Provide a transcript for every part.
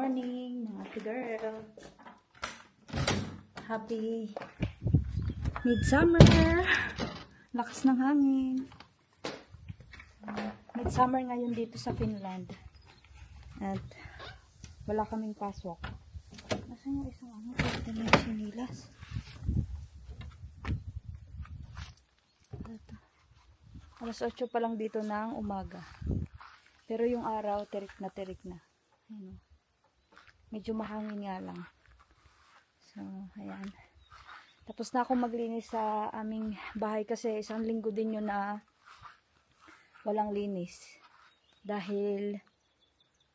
morning, mga girl. Happy midsummer. Lakas ng hangin. Midsummer ngayon dito sa Finland. At wala kaming pasok. Nasaan yung isang ano? Pwede na yung sinilas. Alas 8 pa lang dito ng umaga. Pero yung araw, terik na terik na. Ayun, oh. Medyo mahangin nga lang. So, ayan. Tapos na ako maglinis sa aming bahay kasi isang linggo din yun na walang linis. Dahil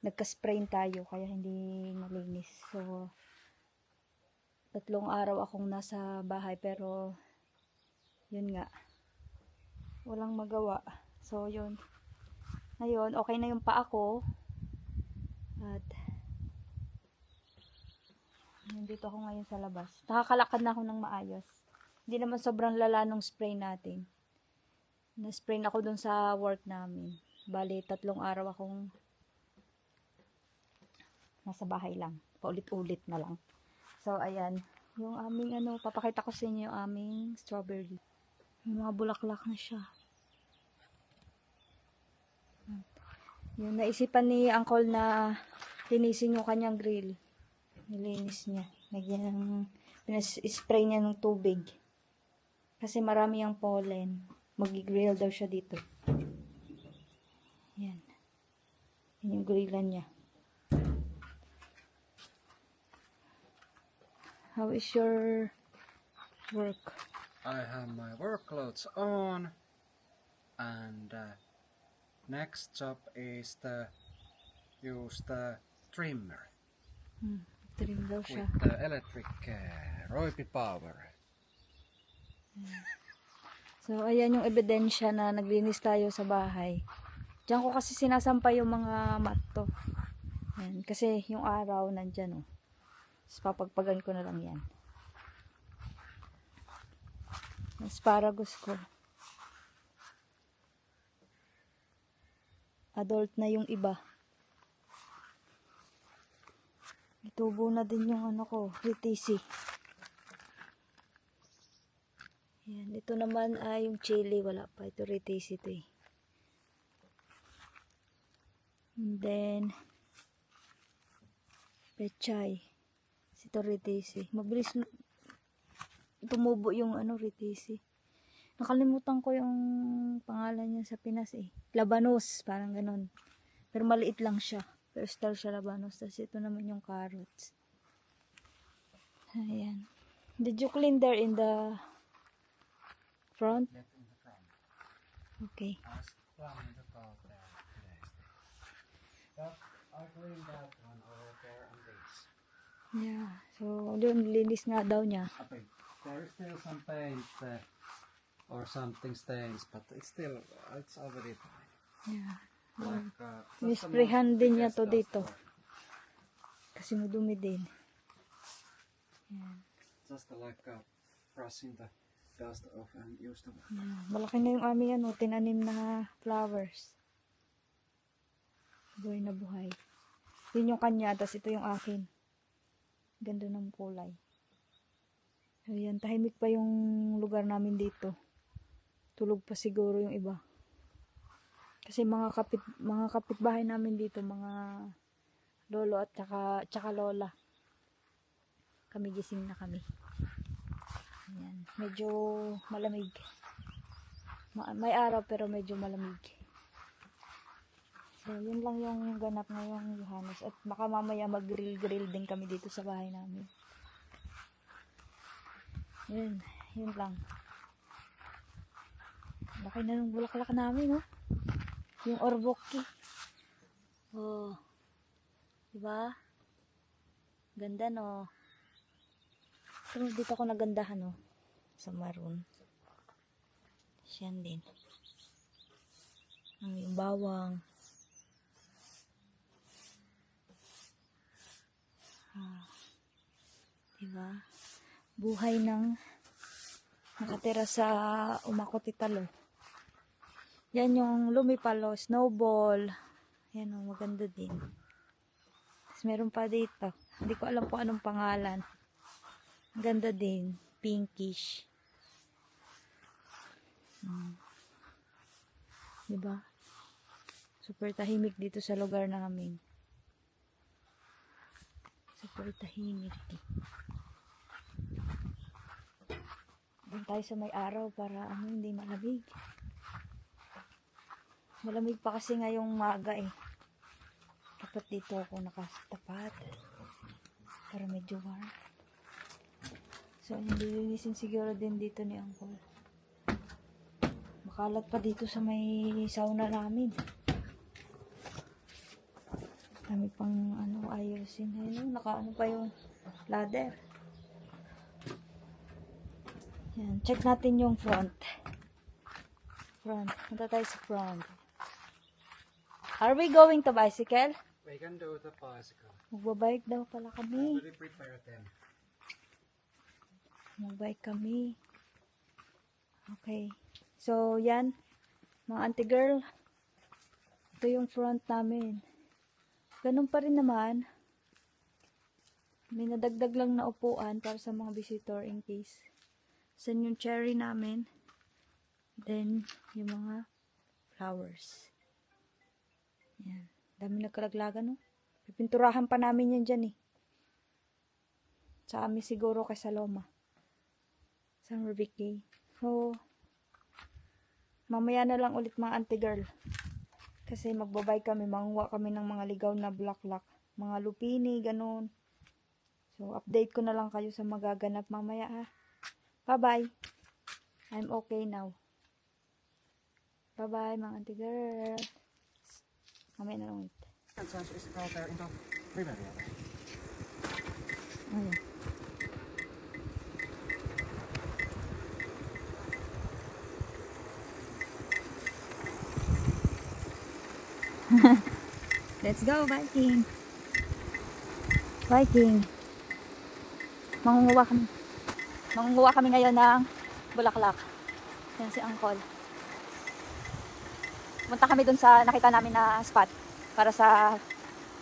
nagka-sprain tayo kaya hindi malinis. So, tatlong araw akong nasa bahay pero yun nga. Walang magawa. So, yun. Ngayon, okay na yung paa ko. At, nandito ako ngayon sa labas. Nakakalakad na ako ng maayos. Hindi naman sobrang lala nung spray natin. Na-spray na ako dun sa work namin. Bali, tatlong araw akong nasa bahay lang. Paulit-ulit na lang. So, ayan. Yung aming ano, papakita ko sa inyo yung aming strawberry. Yung mga bulaklak na siya. Yung naisipan ni Uncle na linisin yung kanyang grill. Nilinis niya. Nagyan ng, pinas-spray niya ng tubig. Kasi marami yung pollen. Mag-grill daw siya dito. Yan. Yan yung grillan niya. How is your work? I have my work clothes on, and uh, next job is to use the trimmer Hmm. Trim daw siya. with the electric uh, Roipi power. So, ayan yung ebidensya na naglinis tayo sa bahay. Diyan ko kasi sinasampay yung mga mato. Ayan, kasi yung araw nandyan oh. Tapos papagpagan ko na lang yan. Asparagus ko. Adult na yung iba. Itubo na din yung ano ko, ritisi. Yan, ito naman ay yung chili, wala pa. Ito ritisi ito eh. And then, pechay. Ito ritisi. Mabilis tumubo yung ano ritisi. Nakalimutan ko yung pangalan niya sa Pinas eh. Labanos, parang ganun. Pero maliit lang siya. Pero star siya labanos. Tapos ito naman yung carrots. Ayan. Did you clean there in the front? Get in the front. Okay. I was planning to go there today. But I cleaned that one over there and this. Yeah. So, doon linis nga daw niya. Think there is still some paint uh, or something stains, but it's still it's already fine. Yeah. The Nisprehan din niya to dito. Kasi madumi din. Yan. Just like uh, brushing the dust off and use the Yan. Malaki na yung aming ano, tinanim na flowers. Buhay na buhay. Yun yung kanya, tapos ito yung akin. Ganda ng kulay. Ayan, tahimik pa yung lugar namin dito. Tulog pa siguro yung iba. Kasi mga kapit mga kapitbahay namin dito, mga lolo at tsaka, tsaka lola. Kami gising na kami. Ayan. Medyo malamig. Ma- may araw pero medyo malamig. So, yun lang yung ganap ngayong Johannes. At baka mamaya mag-grill-grill din kami dito sa bahay namin. Yun. Yun lang. Laki na ng bulaklak namin, oh. Yung orboki. Oh. Diba? Ganda, no? Pero dito ako nagandahan, oh. Sa maroon. Siyan din. Ang yung bawang. Ah. Diba? Buhay ng nakatira sa Umakotitalo. Yan yung lumipalo, snowball. Yan o, maganda din. Tapos meron pa dito. Hindi ko alam kung anong pangalan. Ang ganda din. Pinkish. Hmm. Diba? Super tahimik dito sa lugar namin. Super tahimik. Doon tayo sa may araw para ano, hindi malamig. Malamig pa kasi ngayong maga eh. Dapat dito ako nakatapat. Para medyo warm. So, hindi linisin siguro din dito ni Uncle. Makalat pa dito sa may sauna namin. Dami pang ano ayusin. Ayun, naka ano pa yung ladder. Yan, check natin yung front. Front. Punta tayo sa front. Are we going to bicycle? We can do the bicycle. Magbabike daw pala kami. already prepared them. Magbike kami. Okay. So, yan. Mga auntie girl. Ito yung front namin. Ganun pa rin naman. May nadagdag lang na upuan para sa mga visitor in case. San yung cherry namin. Then, yung mga flowers. Yan. Dami nagkalaglagan, no? Pipinturahan pa namin yan dyan, eh. Sa amin siguro kay Saloma. Summer Vicky. So, mamaya na lang ulit mga auntie girl. Kasi magbabay kami, manguha kami ng mga ligaw na bulaklak. Mga lupini, ganun. So, update ko na lang kayo sa magaganap mamaya ha. Bye-bye. I'm okay now. Bye-bye mga auntie girl. Mamaya na lang ulit. Ayan. Let's go, Viking. Viking. Mangunguha kami. Mangunguha kami ngayon ng bulaklak. Yan si Uncle. Punta kami dun sa nakita namin na spot para sa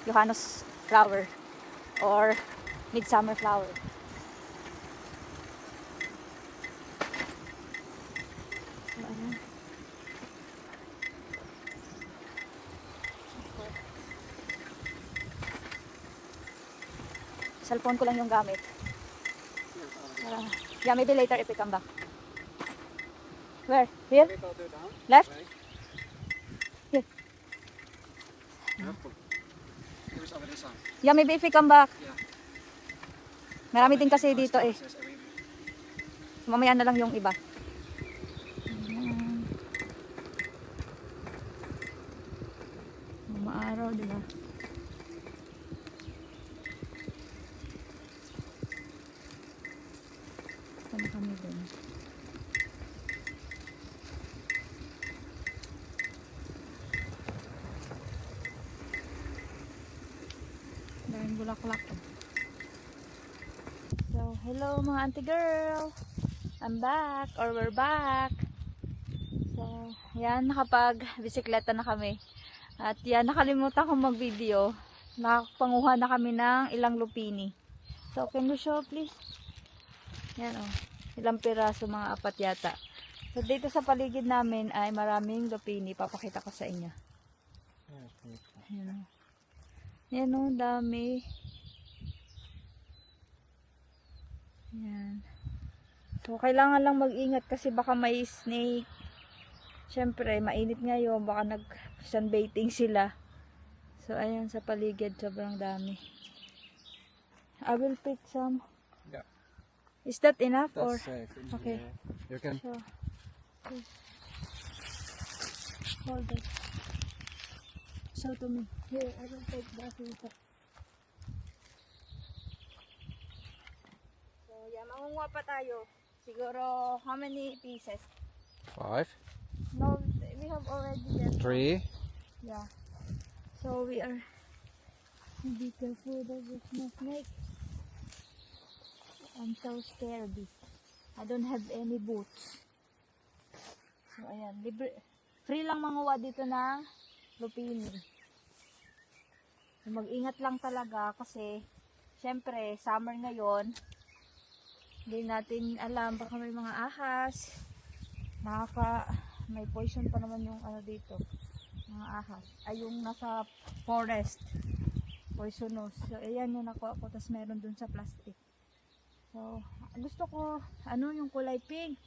Johannes flower or midsummer flower. Cellphone ko lang yung gamit. Para, yeah, maybe later if we come back. Where? Here? Left? Right. Here. Careful. Here's already some. Yeah, maybe if we come back. Marami din kasi dito eh. Mamaya na lang yung iba. Ayan. Maaraw, di ba? Saan kami dun? Daming bulaklak. So, hello mga auntie girl. I'm back or we're back. So, yan nakapag bisikleta na kami. At yan nakalimutan kong mag-video. Nakapanguha na kami ng ilang lupini. So, can you show please? Yan oh. Ilang piraso mga apat yata. So, dito sa paligid namin ay maraming lupini. Papakita ko sa inyo. Yan o. Yan o, dami. Yan. So, kailangan lang mag-ingat kasi baka may snake. Siyempre, mainit ngayon. Baka nag-sunbathing sila. So, ayan sa paligid. Sobrang dami. I will pick some. Yeah. Is that enough or? That's safe. Okay. You can So, okay. hold it. Show to me. Here, I will take the yeah, mangunguha pa tayo. Siguro, how many pieces? five, No, we have already that. three. Yeah. So, we are be careful that there's no snake. I'm so scared. I don't have any boots. So, ayan. Libre, free lang manguha dito ng lupini. Mag-ingat lang talaga kasi syempre summer ngayon. Hindi natin alam baka may mga ahas. Nakaka may poison pa naman yung ano dito. Mga ahas. Ay yung nasa forest. Poisonous. So ayan yung nakuha ko tapos meron dun sa plastic. So gusto ko ano yung kulay pink.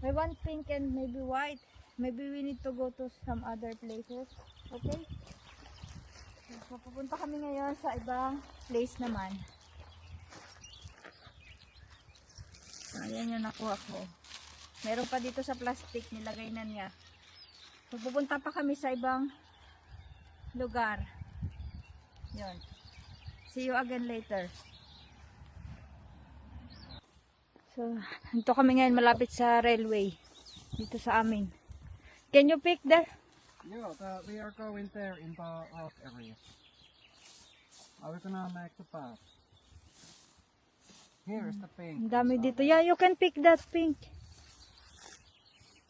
I want pink and maybe white. Maybe we need to go to some other places. Okay? So, pupunta kami ngayon sa ibang place naman. So, ayan yung nakuha ko. Meron pa dito sa plastic, nilagay na niya. Pupunta pa kami sa ibang lugar. Yun. See you again later. So, dito kami ngayon malapit sa railway. Dito sa amin. Can you pick there? Yeah, the, we are going there in the rock area. Are we gonna make the path? Here is the pink. Ang dami dito. Yeah, you can pick that pink.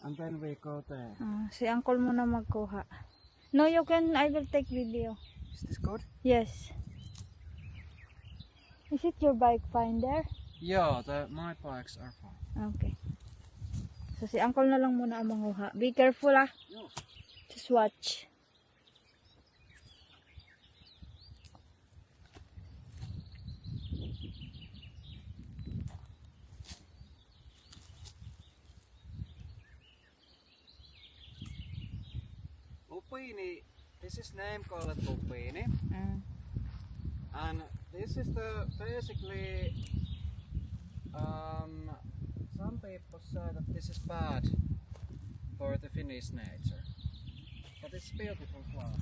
And then we go there. Ah, si uncle mo na magkuha. No, you can, I will take video. Is this good? Yes. Is it your bike fine there? Yeah, the, my bikes are fine. Okay. So si uncle na lang muna ang manguha. Be careful ah. Yeah. Just watch. Upini, this is name called Upini. Mm. And this is the basically um, some people say that this is bad for the Finnish nature. But it's beautiful flower.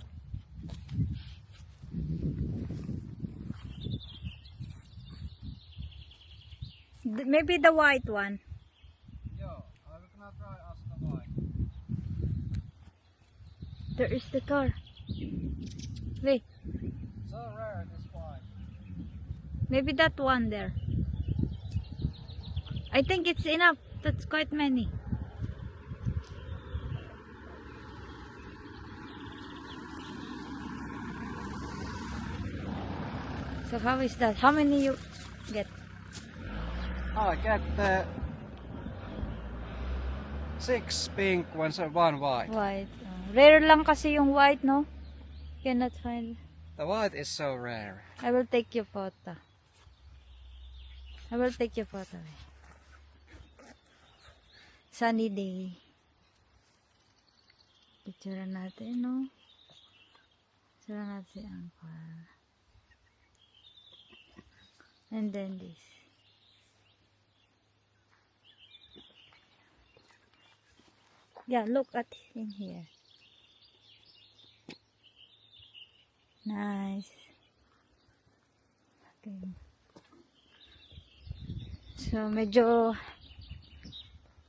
Maybe the white one. Yeah, I'm gonna try as the white. There is the car. Wait, So rare this white. maybe that one there. I think it's enough. That's quite many. So how is that? How many you get? Oh, I get the six pink ones and one white. White. Rare lang kasi yung white, no? Cannot find. The white is so rare. I will take your photo. I will take your photo. Sunny day. Picture natin, no? Picture natin si Uncle. And then this. Yeah, look at in here. Nice. Okay. So, medyo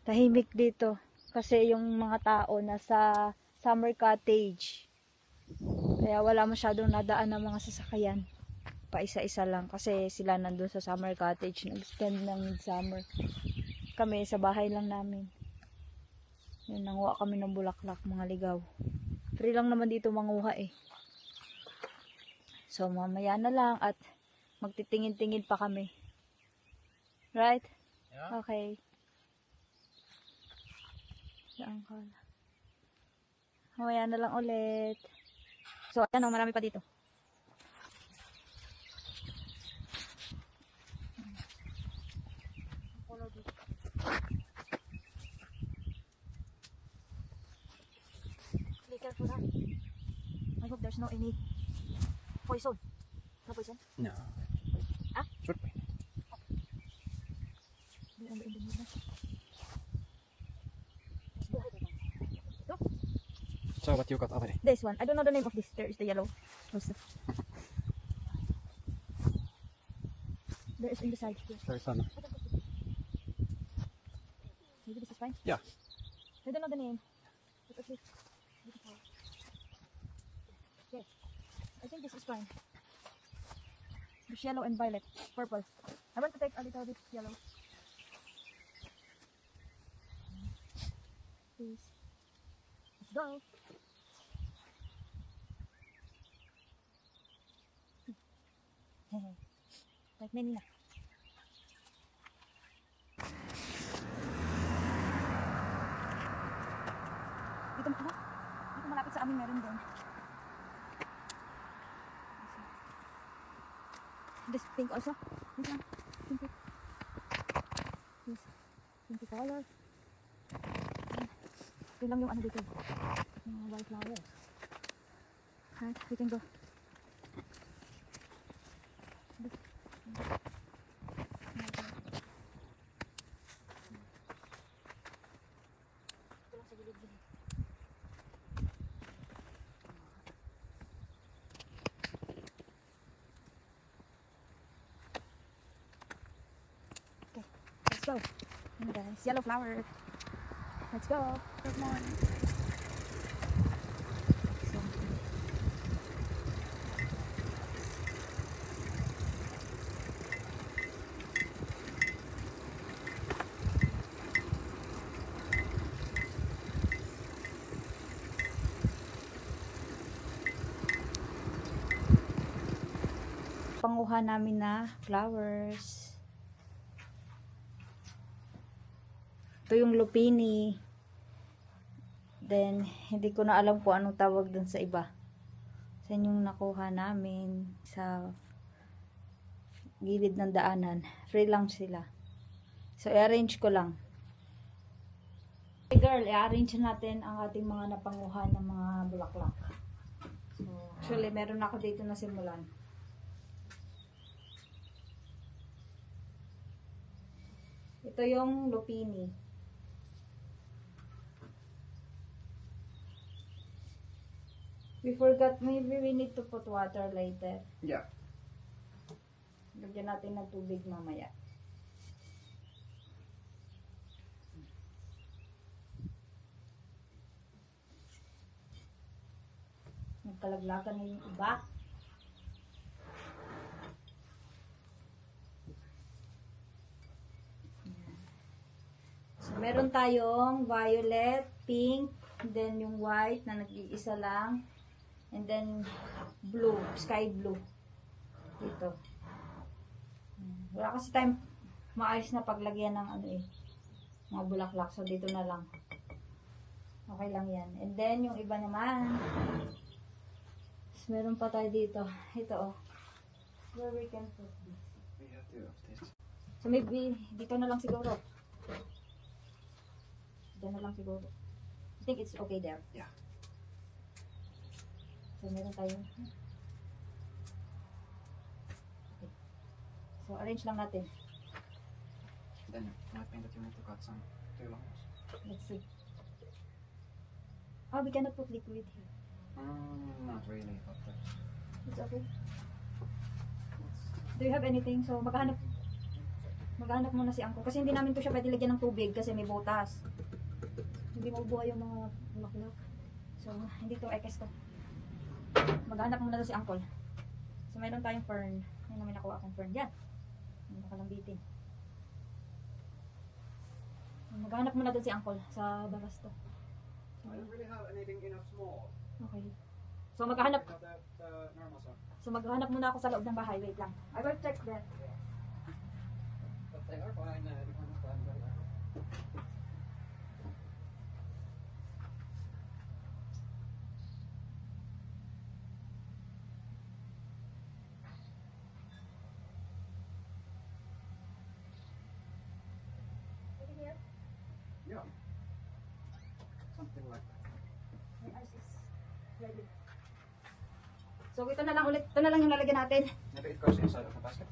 tahimik dito. Kasi yung mga tao nasa summer cottage. Kaya wala masyadong nadaan ng mga sasakyan. Pa isa-isa lang. Kasi sila nandun sa summer cottage. Nag-spend ng summer. Kami sa bahay lang namin. Yun, nanguha kami ng bulaklak, mga ligaw. Free lang naman dito manguha eh. So, mamaya na lang at magtitingin-tingin pa kami. Right? Yeah. Okay. Si Uncle. Mamaya na lang ulit. So, ayan o, marami pa dito. Be careful ha. I hope there's no any poison. No poison? No. Ah? Should be. Di ang bain din nila. Let's go ahead with that. So what you got already? This one. I don't know the name of this. There is the yellow. There is in the side. There's some. Maybe this is fine. Yeah. I don't know the name. But at think this is fine. There's yellow and violet. Purple. I want to take a little bit yellow. Please. Let's go. like many na. Dito? Dito malapit sa amin meron din. This pink also. This one. Pink. This pink color. Ito lang yung ano dito. Yung white flowers. Right, we can go. Ito lang sa gilid-gilid. Okay, let's go. And guys, yellow flower. Let's go. Good morning. So, panguha namin na flowers. Ito yung lupini. Then, hindi ko na alam kung anong tawag dun sa iba. Sa yung nakuha namin sa gilid ng daanan. Free lang sila. So, i-arrange ko lang. Hey girl, i-arrange natin ang ating mga napanguha ng mga bulaklak. So, actually, meron ako dito na simulan. Ito yung lupini. We forgot, maybe we need to put water later. Yeah. Lagyan natin ng tubig mamaya. Nagkalaglagan na yung iba. So, meron tayong violet, pink, then yung white na nag-iisa lang, and then blue, sky blue. Dito. Wala kasi time maayos na paglagyan ng ano eh, mga bulaklak. So, dito na lang. Okay lang yan. And then, yung iba naman, Tapos, meron pa tayo dito. Ito oh. Where we can put this. We have of this. So, maybe, dito na lang siguro. Dito na lang siguro. I think it's okay there. Yeah. So, meron tayong... Okay. So, arrange lang natin. Then might mean that you need to cut some too long. Let's see. Oh, we cannot put liquid here. Mm, not really, but uh, It's okay. Do you have anything? So, maghanap maghanap muna si Angko. Kasi hindi namin to siya pwede lagyan ng tubig kasi may butas. Hindi mabubuhay yung mga bulaklak. So, hindi to ekes to. Maghanap muna daw si Angkol. So, mayroon tayong fern. May namin nakuha akong fern. Yan. Yung nakalambitin. Maghanap muna doon si Angkol sa baras to. I don't really have anything enough small. Okay. So, that uh. So maghahanap muna ako sa loob ng bahay. Wait lang. I will check that. But they are fine. Uh, well. Yeah. Something like that. So ito na lang ulit. Ito na lang yung lalagyan natin. Maybe it goes inside of the basket.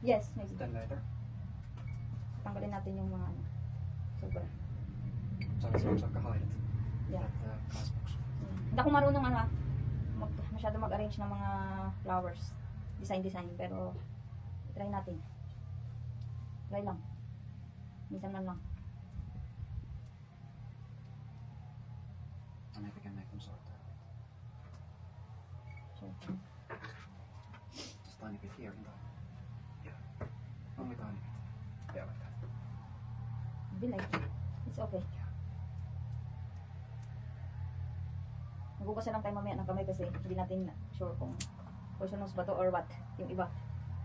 Yes, maybe. Then later. Tanggalin natin yung mga ano. Super. So it's looks like a hide. Yeah. That uh, glass box. Hindi ako marunong ano ah. Mag, masyado mag-arrange ng mga flowers. Design-design. Pero try natin. Try lang. Minsan man lang. Maybe we can make them shorter. So, Just tiny bit here and there. Yeah. Only tiny bit. Yeah, like that. be like It's okay. Maghugas na lang tayo mamaya ng kamay kasi hindi natin sure kung poisonous ba to or what. Yung iba.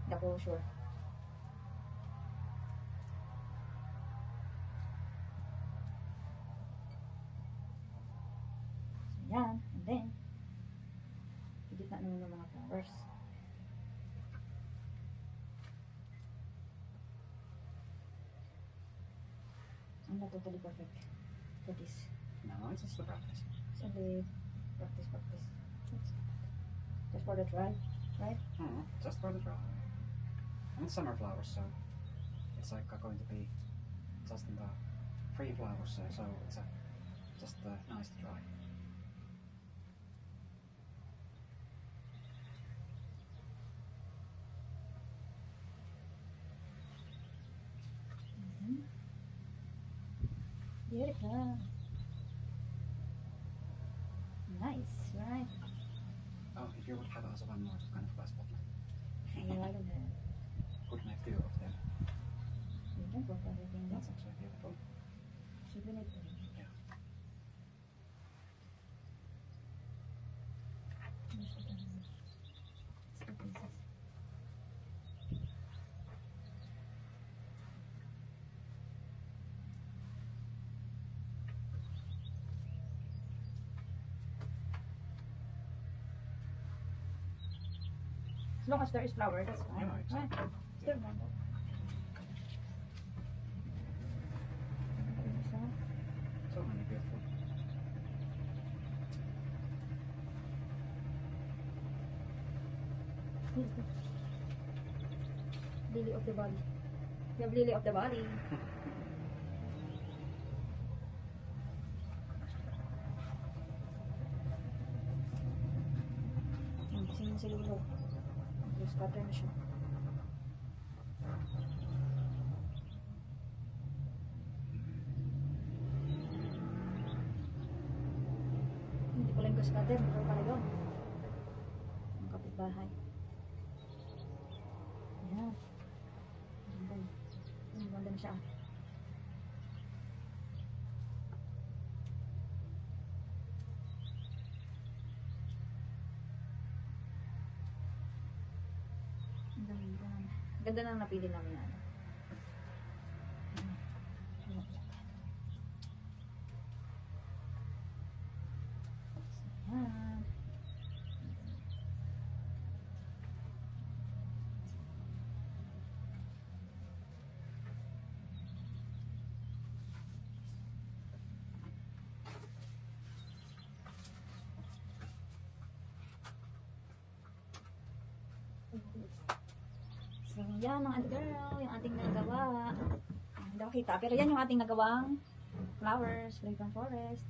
Hindi ako sure. Just for the try. And summer flowers, so it's like going to be just in the free flowers, so, so it's a, just uh, nice to try. Mhm. Beautiful. Nice, right? Oh, if you would have also one more kind of glass bottle, Yeah, I don't know. could make two of them. You can put everything That's there. actually beautiful. As long as there is flour, that's fine. Yeah, exactly. Right. Still fine. So, So many beautiful. Lily of the body. You have lily of the body. Blue scatter na siya. Hindi pala yung scatter. Ito pala yun. Ang kapitbahay. Ganda na napili namin yan mga girl, yung ating nagawa. Hindi ako kita, pero yan yung ating nagawang flowers, fragrant forest.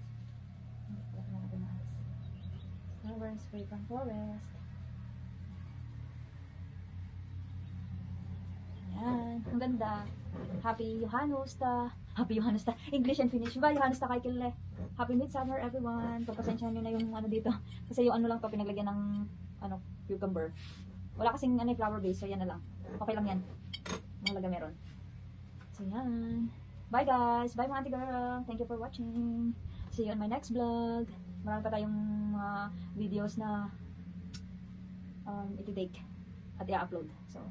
Flowers, fragrant forest. Yan, ang ganda. Happy Johannusta. Happy Johannusta. English and Finnish ba? Johannusta kay Kille. Happy Midsummer everyone. Pagpasensya nyo na yung ano dito. Kasi yung ano lang to, pinaglagyan ng ano, cucumber. Wala kasing ano, flower base, so yan na lang. Okay lang yan. Mahalaga meron. So yan. Bye guys! Bye mga auntie girl! Thank you for watching! See you on my next vlog! Marami pa tayong mga videos na um, iti-take at i-upload. So,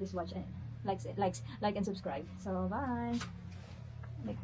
please watch and likes, likes, like and subscribe. So, bye! Like,